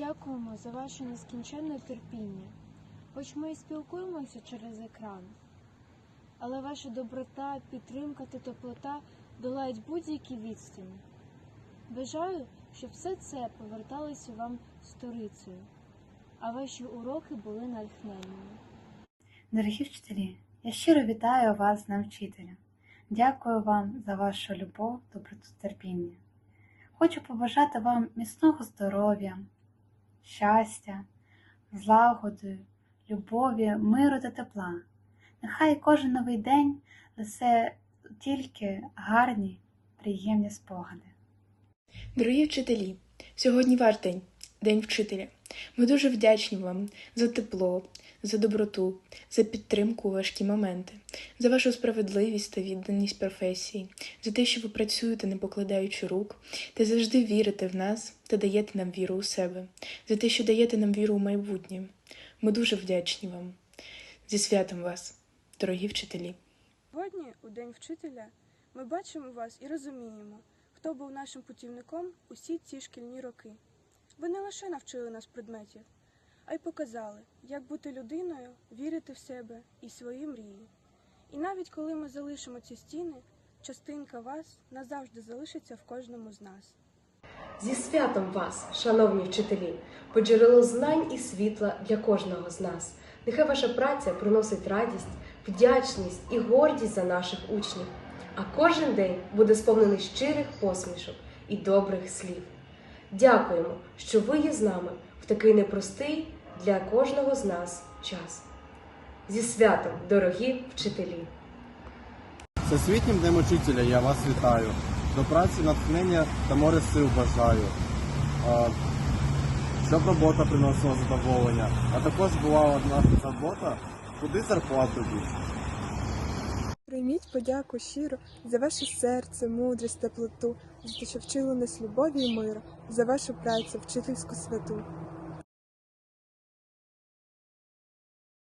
Дякуємо за ваше нескінченне терпіння. Хоч ми і спілкуємося через екран, але ваша доброта, підтримка та теплота долають будь-які відстані. Бажаю, щоб все це поверталося вам сторицею, а ваші уроки були натхненними. Дорогі вчителі, я щиро вітаю вас на вчителя. Дякую вам за вашу любов, доброту, терпіння. Хочу побажати вам міцного здоров'я, щастя, злагоди, любові, миру та тепла. Нехай кожен новий день несе тільки гарні, приємні спогади. Дорогі вчителі, сьогодні ваш день, День вчителя. Ми дуже вдячні вам за тепло, за доброту, за підтримку у важкі моменти, за вашу справедливість та відданість професії, за те, що ви працюєте, не покладаючи рук, та завжди вірите в нас та даєте нам віру у себе, за те, що даєте нам віру у майбутнє. Ми дуже вдячні вам. Зі святом вас, дорогі вчителі! Сьогодні, у День вчителя, ми бачимо вас і розуміємо, хто був нашим путівником усі ці шкільні роки. Ви не лише навчили нас предметів, а й показали, як бути людиною, вірити в себе і свої мрії. І навіть коли ми залишимо ці стіни, частинка вас назавжди залишиться в кожному з нас. Зі святом вас, шановні вчителі, бо джерело знань і світла для кожного з нас. Нехай ваша праця приносить радість, вдячність і гордість за наших учнів, а кожен день буде сповнений щирих посмішок і добрих слів. Дякуємо, що ви є з нами в такий непростий для кожного з нас час. Зі святом, дорогі вчителі! Всесвітнім Днем Учителя я вас вітаю. До праці натхнення та море сил бажаю. Щоб робота приносила задоволення, а також була одна робота, куди зарплату більше. Подяку щиро за ваше серце, мудрість, теплоту, за те, що вчили нас любові і миру, за вашу працю, вчительську святу.